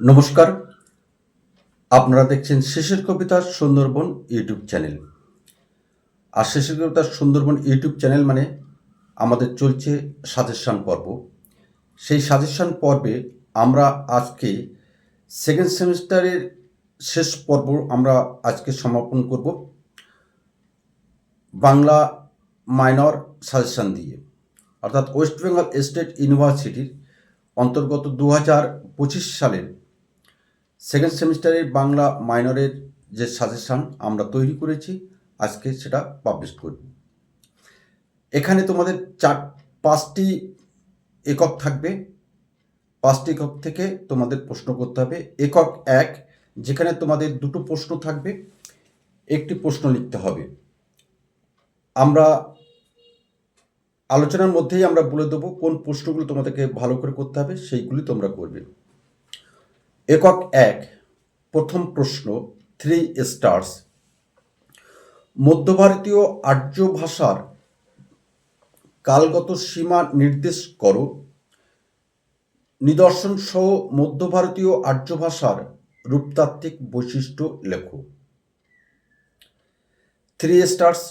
নমস্কার। আপনারা দেখছেন শেষের কবিতা সুন্দরবন ইউটিউব চ্যানেল। আর শেষের কবিতা সুন্দরবন ইউটিউব চ্যানেল মানে আমাদের চলছে সাজেশান পর্ব। সেই সাজেশান পর্বে আমরা আজকে সেকেন্ড সেমিস্টারের শেষ পর্ব আমরা আজকে সমাপন করব। বাংলা মাইনর সাজেশান দিয়ে। অর্থাৎ ওয়েস্ট বেঙ্গল স্টেট ইউনিভার্সিটির অন্তর্গত দু হাজার পঁচিশ সালের সেকেন্ড সেমিস্টারের বাংলা মাইনরের যে সাজেশান আমরা তৈরি করেছি, আজকে সেটা পাবলিশ করব। এখানে তোমাদের চার, পাঁচটি একক থাকবে। পাঁচটি একক থেকে তোমাদের প্রশ্ন করতে হবে। একক এক, যেখানে তোমাদের দুটো প্রশ্ন থাকবে। একটি প্রশ্ন লিখতে হবে। আমরা আলোচনার মধ্যেই আমরা বলে দেবো কোন প্রশ্নগুলো তোমাদেরকে ভালো করে করতে হবে, সেইগুলি তোমরা করবে। একক এক, প্রথম প্রশ্ন থ্রি স্টার্স মধ্য ভারতীয় আর্য ভাষার কালগত সীমা নির্দেশ করো। নিদর্শন সহ মধ্য ভারতীয় আর্য ভাষার রূপতাত্ত্বিক বৈশিষ্ট্য লেখো। থ্রি স্টার্স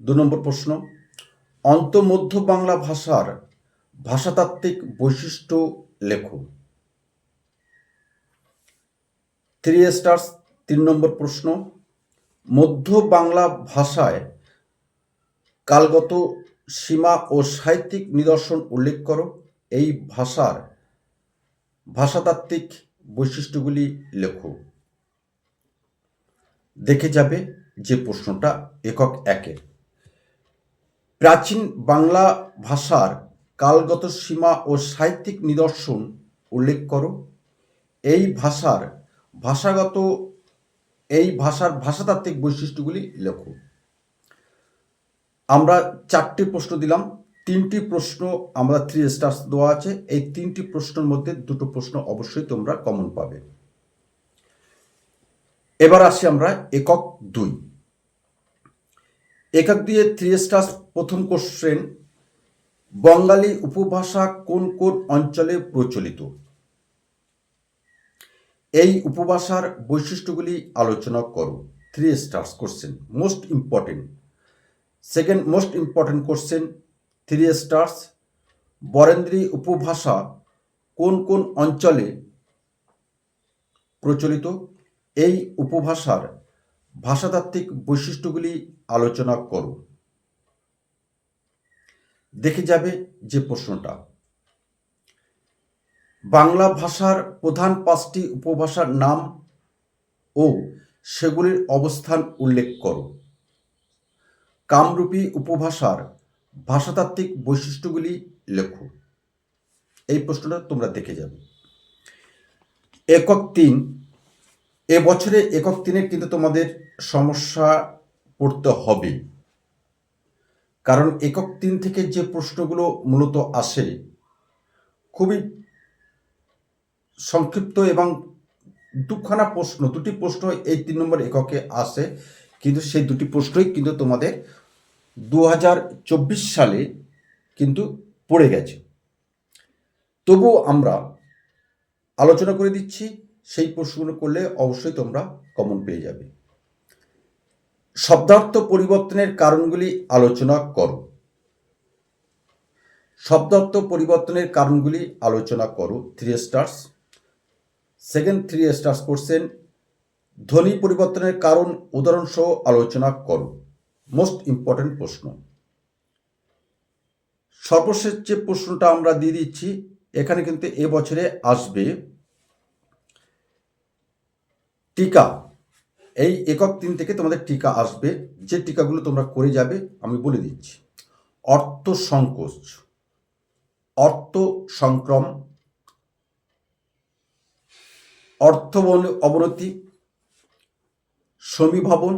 দু নম্বর প্রশ্ন অন্তমধ্য বাংলা ভাষার ভাষাতাত্ত্বিক বৈশিষ্ট্য লেখো। থ্রি স্টার্স তিন নম্বর প্রশ্ন। মধ্য বাংলা ভাষায় কালগত সীমা ও সাহিত্যিক নিদর্শন উল্লেখ করো। এই ভাষার ভাষাতাত্ত্বিক বৈশিষ্ট্যগুলি লেখো। দেখে যাবে যে প্রশ্নটা একক একের প্রাচীন বাংলা ভাষার কালগত সীমা ও সাহিত্যিক নিদর্শন উল্লেখ করো। এই ভাষার ভাষাগত এই ভাষার ভাষাতাত্ত্বিক বৈশিষ্ট্যগুলি লেখো। আমরা চারটি প্রশ্ন দিলাম। তিনটি প্রশ্ন আমরা থ্রি স্টার্স দেওয়া আছে। এই তিনটি প্রশ্নের মধ্যে দুটো প্রশ্ন অবশ্যই তোমরা কমন পাবে। এবার আসি আমরা একক দুই। একক দিয়ে থ্রি স্টার্স প্রথম কোশ্চেন বঙ্গালী উপভাষা কোন কোন অঞ্চলে প্রচলিত? এই উপভাষার বৈশিষ্ট্যগুলি আলোচনা করো। Three stars question most important second most important question three stars Barendri উপভাষা কোন কোন অঞ্চলে প্রচলিত? এই উপভাষার ভাষাতাত্ত্বিক বৈশিষ্ট্যগুলি আলোচনা করো। দেখে যাবে যে প্রশ্নটা। বাংলা ভাষার প্রধান পাঁচটি উপভাষার নাম ও সেগুলির অবস্থান উল্লেখ করো। কামরূপী উপভাষার ভাষাতাত্ত্বিক বৈশিষ্ট্যগুলি লেখো। এই প্রশ্নটা তোমরা দেখে যাবে। একক তিন। এবছরে একক তিনে কিন্তু তোমাদের সমস্যা পড়তে হবে। কারণ একক তিন থেকে যে প্রশ্নগুলো মূলত আসে, খুবই সংক্ষিপ্ত এবং দুখানা প্রশ্ন, দুটি প্রশ্ন এই তিন নম্বর এককে আসে। কিন্তু সেই দুটি প্রশ্নই কিন্তু তোমাদের দু হাজার চব্বিশ সালে কিন্তু পড়ে গেছে। তবুও আমরা আলোচনা করে দিচ্ছি, সেই প্রশ্নগুলো করলে অবশ্যই তোমরা কমন পেয়ে যাবে। শব্দার্থ পরিবর্তনের কারণগুলি আলোচনা করো। শব্দার্থ পরিবর্তনের কারণগুলি আলোচনা করো three stars second three stars question ধ্বনি পরিবর্তনের কারণ উদাহরণসহ আলোচনা করো। মোস্ট ইম্পর্টেন্ট প্রশ্ন। সর্বশেষ যে প্রশ্নটা আমরা দিয়ে দিচ্ছি, এখানে কিন্তু এবছরে আসবে। টিকা। এই একক তিন থেকে তোমাদের টিকা আসবে। যে টিকাগুলো তোমরা করে যাবে, আমি বলে দিচ্ছি। অর্থ সংকোচ অর্থ সংক্রম অর্থ অবনতি, সমীভবন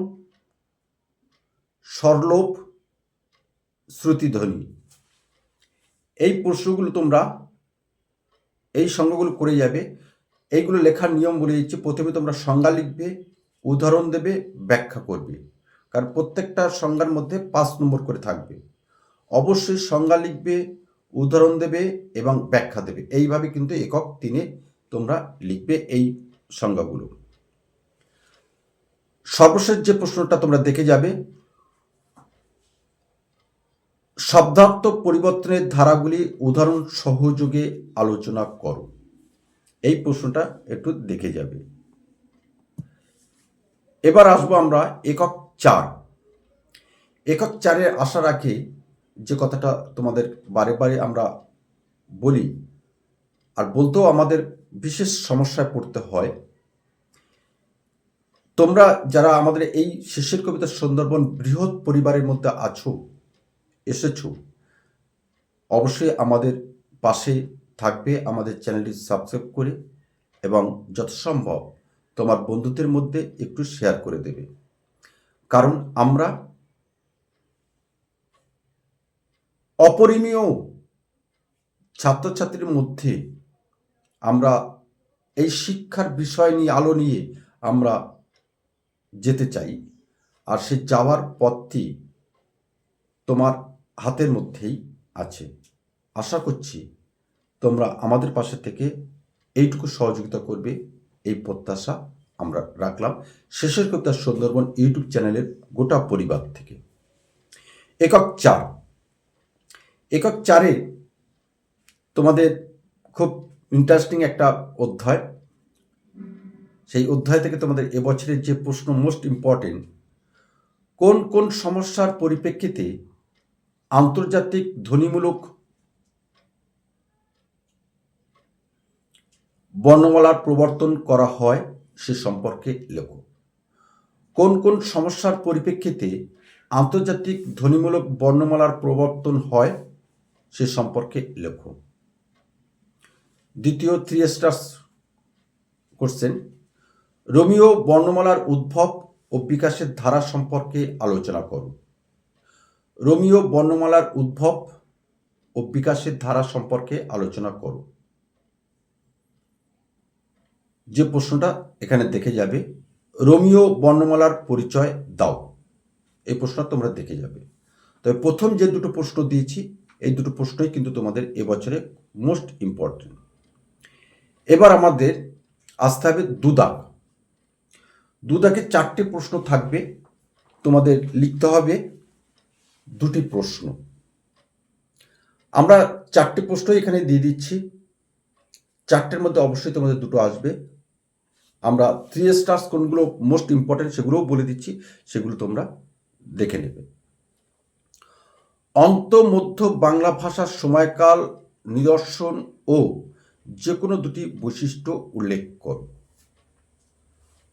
সরলোভ শ্রুতিধ্বনি। এই প্রশ্নগুলো তোমরা এই সংজ্ঞাগুলো করে যাবে। এইগুলো লেখার নিয়ম বলে দিচ্ছি। প্রথমে তোমরা সংজ্ঞা লিখবে, উদাহরণ দেবে, ব্যাখ্যা করবে। কারণ প্রত্যেকটা সংজ্ঞার মধ্যে পাঁচ নম্বর করে থাকবে। অবশ্যই সংজ্ঞা লিখবে, উদাহরণ দেবে এবং ব্যাখ্যা দেবে। এইভাবে কিন্তু একক তিনে তোমরা লিখবে এই সংজ্ঞাগুলো। সর্বশেষ যে প্রশ্নটা তোমরা দেখে যাবে শব্দার্থ পরিবর্তনের ধারাগুলি উদাহরণ সহযোগে আলোচনা করো। এই প্রশ্নটা একটু দেখে যাবে। এবার আসব আমরা একক চার। একক চারে আসার আগে যে কথাটা তোমাদের বারে বারে আমরা বলি, আর বলতেও আমাদের বিশেষ সমস্যায় পড়তে হয়। তোমরা যারা আমাদের এই শেষের কবিতা সুন্দরবন বৃহৎ পরিবারের মধ্যে আছো, এসেছ, অবশ্যই আমাদের পাশে থাকবে, আমাদের চ্যানেলটি সাবস্ক্রাইব করে এবং যথাসম্ভব তোমার বন্ধুদের মধ্যে একটু শেয়ার করে দেবে। কারণ আমরা অপরিমীয় ছাত্রছাত্রীর মধ্যে আমরা এই শিক্ষার বিষয় নিয়ে, আলো নিয়ে আমরা যেতে চাই। আর সে যাওয়ার পথটি তোমার হাতের মধ্যেই আছে। আশা করছি তোমরা আমাদের পাশে থেকে এইটুকু সহযোগিতা করবে। এই প্রত্যাশা আমরা রাখলাম। শেষের কথা সুন্দরবন ইউটিউব চ্যানেলের গোটা পরিবার থেকে। একক চার। একক চারে তোমাদের খুব ইন্টারেস্টিং একটা অধ্যায়। সেই অধ্যায় থেকে তোমাদের এবছরের যে প্রশ্ন মোস্ট ইম্পর্টেন্ট কোন কোন সমস্যার পরিপ্রেক্ষিতে আন্তর্জাতিক ধ্বনিমূলক বর্ণমালার প্রবর্তন করা হয় সে সম্পর্কে লেখো। কোন কোন সমস্যার পরিপ্রেক্ষিতে আন্তর্জাতিক ধ্বনিমূলক বর্ণমালার প্রবর্তন হয় সে সম্পর্কে লেখো। দ্বিতীয় থ্রি স্টার্স কোশ্চেন রোমিও বর্ণমালার উদ্ভব ও বিকাশের ধারা সম্পর্কে আলোচনা করো রোমিও বর্ণমালার উদ্ভব ও বিকাশের ধারা সম্পর্কে আলোচনা করো যে প্রশ্নটা এখানে দেখে যাবে, রোমিও বর্ণমালার পরিচয় দাও। এই প্রশ্নটা তোমরা দেখে যাবে। তবে প্রথম যে দুটো প্রশ্ন দিয়েছি, এই দুটো প্রশ্নই কিন্তু তোমাদের এবছরে মোস্ট ইম্পর্টেন্ট এবার আমাদের আসতে হবে দুদাগ দুদাকে চারটি প্রশ্ন থাকবে, তোমাদের লিখতে হবে দুটি প্রশ্ন। আমরা চারটি প্রশ্নই এখানে দিয়ে দিচ্ছি। চারটের মধ্যে অবশ্যই তোমাদের দুটো আসবে। আমরা থ্রি স্টার্স কোনগুলো মোস্ট ইম্পর্টেন্ট সেগুলোও বলে দিচ্ছি, সেগুলো তোমরা দেখে নেবে। অন্ত মধ্য বাংলা ভাষার সময়কাল, নিদর্শন ও যে কোনো দুটি বৈশিষ্ট্য উল্লেখ কর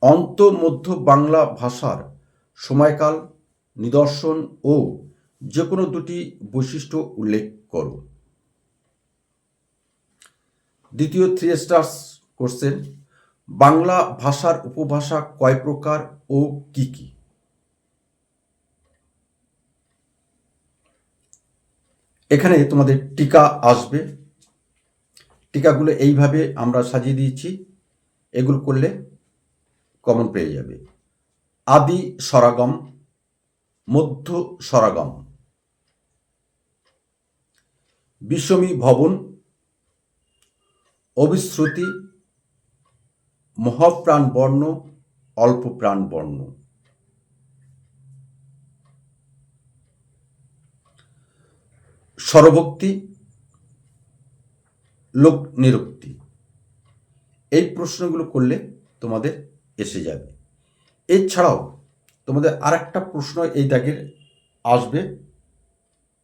অন্ত মধ্য বাংলা ভাষার সময়কাল, নিদর্শন ও যে কোনো দুটি বৈশিষ্ট্য উল্লেখ করো দ্বিতীয় থ্রি স্টার্স কোশ্চেন, বাংলা ভাষার উপভাষা কয় প্রকার ও কি কি? এখানে তোমাদের টিকা আসবে। টিকাগুলো এইভাবে আমরা সাজিয়ে দিয়েছি, এগুলো করলে কমন পেয়ে যাবে। আদি সরাগম, মধ্য সরাগম। বিষমী ভবন, অবিশ্রুতি, মহাপ্রাণ বর্ণ, অল্প প্রাণ বর্ণ। স্বরভক্তি লোক নিরুক্তি এই প্রশ্নগুলো করলে তোমাদের এসে যাবে। এছাড়াও তোমাদের আর একটা প্রশ্ন এই দাগের আসবে,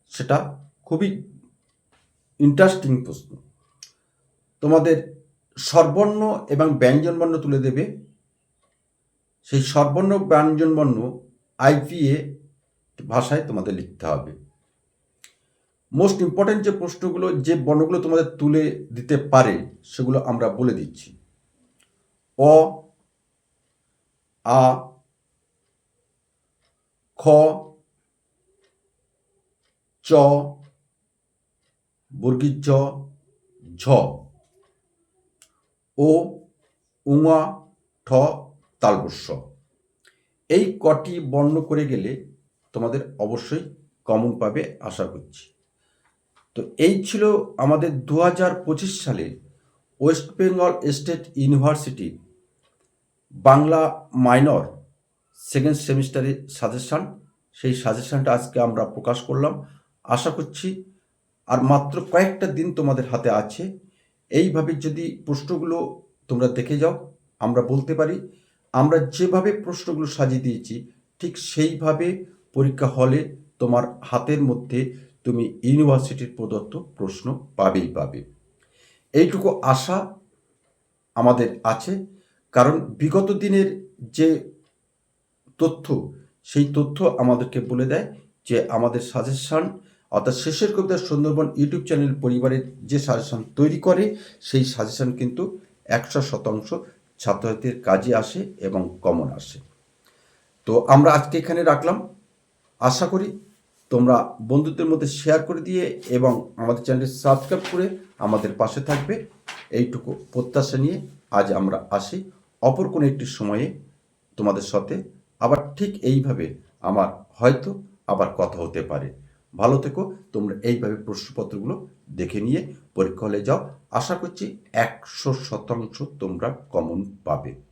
সেটা খুবই ইন্টারেস্টিং প্রশ্ন। তোমাদের সর্বর্ণ এবং ব্যঞ্জনবর্ণ তুলে দেবে। সেই স্বরবর্ণ ব্যঞ্জনবর্ণ আইপিএ ভাষায় তোমাদের লিখতে হবে। মোস্ট ইম্পর্টেন্ট যে প্রশ্নগুলো, যে বর্ণগুলো তোমাদের তুলে দিতে পারে, সেগুলো আমরা বলে দিচ্ছি। অ, আ, খ, চ বর্গীর জ ঝ। ও, উঙা, ঠ তালবস্য এই কটি বর্ণ করে গেলে তোমাদের অবশ্যই কমন পাবে, আশা করছি। তো এই ছিল আমাদের দু হাজার পঁচিশ সালে West Bengal state university Bangla minor second সেমিস্টারের সাজেশান। সেই সাজেশানটা আজকে আমরা প্রকাশ করলাম। আশা করছি আর মাত্র কয়েকটা দিন তোমাদের হাতে আছে। এইভাবে যদি প্রশ্নগুলো তোমরা দেখে যাও, আমরা বলতে পারি, আমরা যেভাবে প্রশ্নগুলো সাজিয়ে দিয়েছি, ঠিক সেইভাবে পরীক্ষা হলে তোমার হাতের মধ্যে তুমি ইউনিভার্সিটির প্রদত্ত প্রশ্ন পাবেই পাবে। এইটুকু আশা আমাদের আছে, কারণ বিগত দিনের যে তথ্য, সেই তথ্য আমাদেরকে বলে দেয় যে আমাদের সাজেশান অর্থাৎ শেষের কবিতা সুন্দরবন ইউটিউব চ্যানেল পরিবারের যে সাজেশান তৈরি করে, সেই সাজেশান কিন্তু একশো শতাংশ ছাত্রছাত্রীর কাজে আসে এবং কমন আসে। তো আমরা আজকে এখানে রাখলাম। আশা করি তোমরা বন্ধুদের মধ্যে শেয়ার করে দিয়ে এবং আমাদের চ্যানেলটি সাবস্ক্রাইব করে আমাদের পাশে থাকবে। এইটুকু প্রত্যাশা নিয়ে আজ আমরা আসি। অপর কোনো একটি সময়ে তোমাদের সাথে। আবার ঠিক এইভাবে আমার হয়তো আবার কথা হতে পারে। ভালো থেকো, তোমরা এইভাবে প্রশ্নপত্রগুলো দেখে নিয়ে পরীক্ষা হলে যাও। আশা করছি একশো শতাংশ তোমরা কমন পাবে।